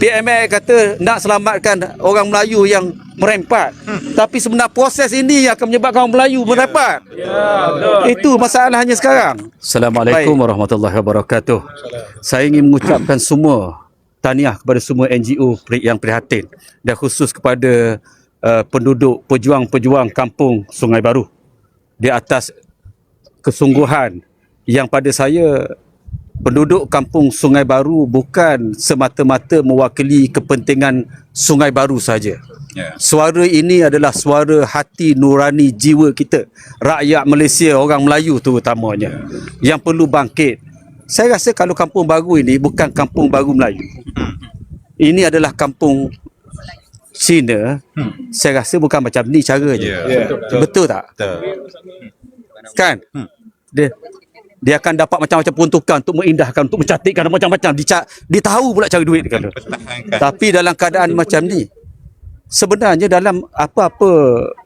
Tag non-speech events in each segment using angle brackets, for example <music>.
PMA kata nak selamatkan orang Melayu yang merempat. Hmm. Tapi sebenarnya proses ini yang akan menyebabkan orang Melayu merempat. Ya, Itu masalahnya sekarang. Assalamualaikum Baik. warahmatullahi wabarakatuh. Saya ingin mengucapkan semua tahniah kepada semua NGO yang prihatin dan khusus kepada uh, penduduk pejuang-pejuang kampung Sungai Baru di atas kesungguhan yang pada saya penduduk kampung Sungai Baru bukan semata-mata mewakili kepentingan Sungai Baru saja. Yeah. Suara ini adalah suara hati nurani jiwa kita, rakyat Malaysia, orang Melayu terutamanya yeah. yang perlu bangkit. Saya rasa kalau kampung baru ini bukan kampung baru Melayu. Hmm. Ini adalah kampung Cina. Hmm. Saya rasa bukan macam ni caranya. Yeah. Yeah. Betul. Betul tak? Betul. Kan? Hmm. Dia dia akan dapat macam-macam peruntukan untuk mengindahkan, untuk mencantikkan macam-macam. Dia, dia tahu pula cari duit. Kan? Tapi dalam keadaan macam ni, sebenarnya dalam apa-apa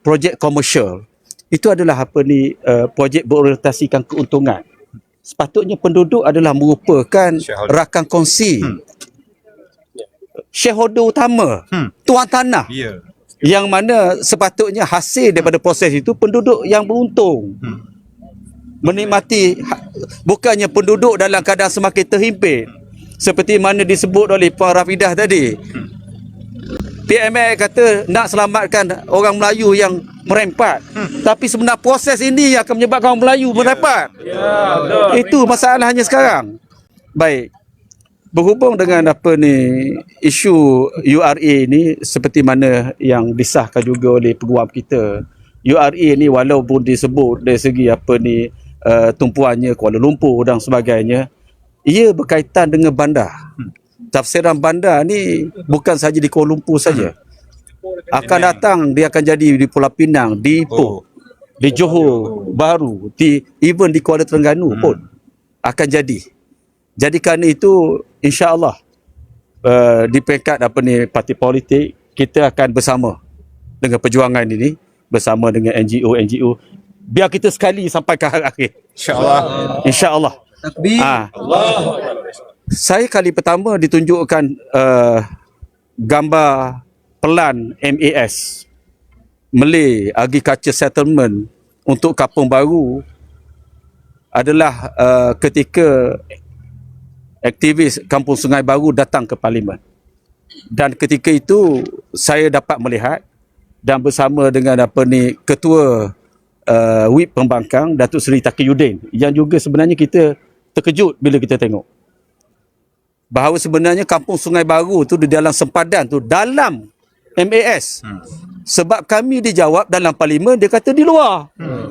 projek komersial, itu adalah apa ni uh, projek berorientasikan keuntungan. Sepatutnya penduduk adalah merupakan rakan kongsi. Hmm. Shareholder utama, hmm. tuan tanah. Yeah. Yang mana sepatutnya hasil daripada proses itu penduduk yang beruntung. Hmm menikmati ha, bukannya penduduk dalam keadaan semakin terhimpit. Seperti mana disebut oleh Puan Rafidah tadi. PMA kata nak selamatkan orang Melayu yang merempat. Hmm. tapi sebenarnya proses ini yang akan menyebabkan orang Melayu ya. merempat. Ya, itu masalahnya sekarang. Baik. Berhubung dengan apa ni isu URA ni seperti mana yang disahkan juga oleh peguam kita. URA ni walaupun disebut dari segi apa ni uh, tumpuannya Kuala Lumpur dan sebagainya ia berkaitan dengan bandar hmm. tafsiran bandar ni bukan saja di Kuala Lumpur saja akan datang dia akan jadi di Pulau Pinang di Ipoh oh. di Johor Baru di even di Kuala Terengganu hmm. pun akan jadi jadi kerana itu insya-Allah uh, di peringkat apa ni parti politik kita akan bersama dengan perjuangan ini bersama dengan NGO NGO biar kita sekali sampai ke akhir. Insya-Allah. Insya-Allah. Takbir. Ha. Allah. Saya kali pertama ditunjukkan uh, gambar pelan MAS Malay Agriculture Settlement untuk Kampung Baru adalah uh, ketika aktivis Kampung Sungai Baru datang ke parlimen. Dan ketika itu saya dapat melihat dan bersama dengan apa ni ketua uh, Whip Pembangkang Datuk Seri Taqiyuddin yang juga sebenarnya kita terkejut bila kita tengok bahawa sebenarnya kampung Sungai Baru tu di dalam sempadan tu dalam MAS hmm. sebab kami dijawab dalam parlimen dia kata di luar hmm.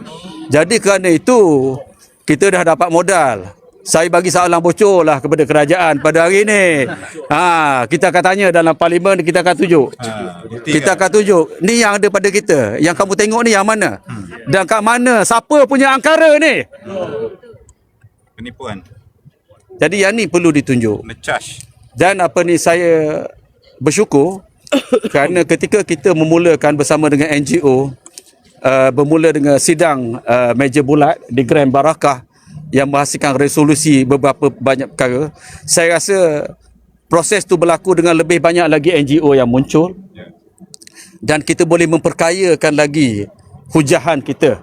jadi kerana itu kita dah dapat modal saya bagi soalan bocor lah kepada kerajaan pada hari ini. Ha, kita akan tanya dalam parlimen, kita akan tunjuk. Ha, kita akan tunjuk. Ni yang ada pada kita. Yang kamu tengok ni yang mana? Hmm. Dan kat mana? Siapa punya angkara ni? Penipuan. Jadi yang ni perlu ditunjuk. Mecas. Dan apa ni saya bersyukur <coughs> kerana ketika kita memulakan bersama dengan NGO uh, bermula dengan sidang uh, meja bulat di Grand Barakah yang menghasilkan resolusi beberapa banyak perkara. Saya rasa proses tu berlaku dengan lebih banyak lagi NGO yang muncul. Dan kita boleh memperkayakan lagi hujahan kita.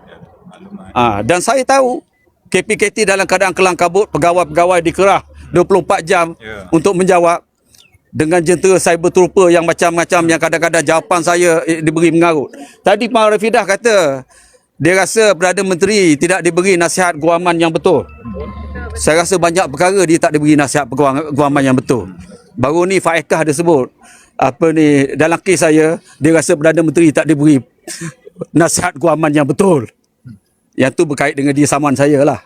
Ha, dan saya tahu KPKT dalam keadaan kelang kabut, pegawai-pegawai dikerah 24 jam yeah. untuk menjawab dengan jentera cyber trooper yang macam-macam yang kadang-kadang jawapan saya eh, diberi mengarut. Tadi Pak Rafidah kata dia rasa Perdana Menteri tidak diberi nasihat guaman yang betul. Saya rasa banyak perkara dia tak diberi nasihat guaman yang betul. Baru ni Faekah ada sebut apa ni dalam kes saya dia rasa Perdana Menteri tak diberi nasihat guaman yang betul. Yang tu berkait dengan dia saman saya lah.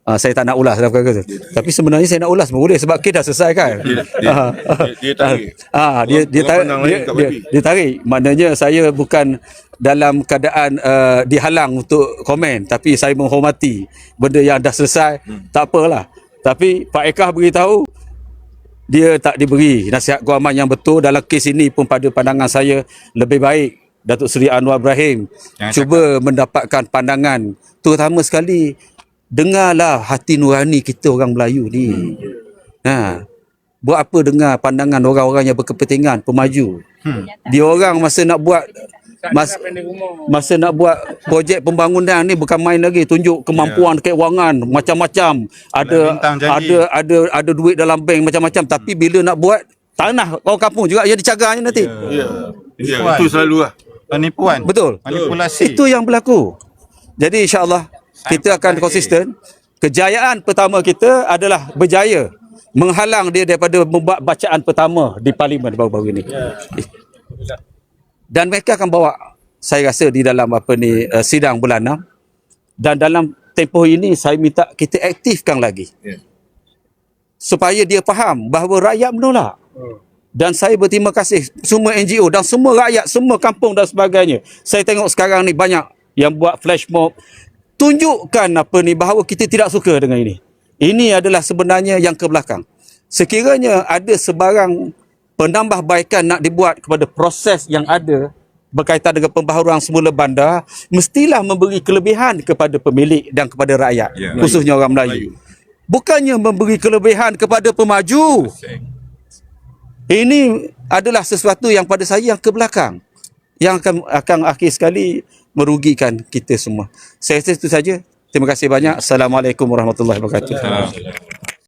Uh, saya tak nak ulas dalam perkara tu. Tapi sebenarnya saya nak ulas boleh sebab kes dah selesai kan. Dia, dia, dia, dia tarik. Ah, dia dia tarik. Dia, dia, dia, tarik. Maknanya saya bukan dalam keadaan uh, dihalang untuk komen tapi saya menghormati benda yang dah selesai. Hmm. Tak apalah. Tapi Pak Ekah beritahu dia tak diberi nasihat guaman yang betul dalam kes ini pun pada pandangan saya lebih baik Datuk Seri Anwar Ibrahim Jangan cuba cakap. mendapatkan pandangan terutama sekali dengarlah hati nurani kita orang Melayu ni. Ha. buat apa dengan pandangan orang-orang yang berkepentingan, pemaju. Hmm. Dia orang masa nak buat mas, masa nak buat projek pembangunan ni bukan main lagi tunjuk kemampuan keuangan macam-macam ada ada ada ada duit dalam bank macam-macam tapi bila nak buat tanah orang kampung juga yang dicagarnya nanti Ya. Ya, itu selalu lah. Penipuan. betul. Manipulasi. itu yang berlaku. Jadi insyaallah kita akan konsisten. Kejayaan pertama kita adalah berjaya menghalang dia daripada membuat bacaan pertama di parlimen baru-baru ini. Dan mereka akan bawa saya rasa di dalam apa ni uh, sidang bulan 6 dan dalam tempoh ini saya minta kita aktifkan lagi. Ya. supaya dia faham bahawa rakyat menolak dan saya berterima kasih semua NGO dan semua rakyat semua kampung dan sebagainya. Saya tengok sekarang ni banyak yang buat flash mob. Tunjukkan apa ni bahawa kita tidak suka dengan ini. Ini adalah sebenarnya yang ke belakang. Sekiranya ada sebarang penambahbaikan nak dibuat kepada proses yang ada berkaitan dengan pembaharuan semula bandar mestilah memberi kelebihan kepada pemilik dan kepada rakyat Ya. khususnya orang Melayu. Bukannya memberi kelebihan kepada pemaju ini adalah sesuatu yang pada saya yang ke belakang yang akan akan akhir sekali merugikan kita semua. Saya rasa itu saja. Terima kasih banyak. Assalamualaikum warahmatullahi wabarakatuh.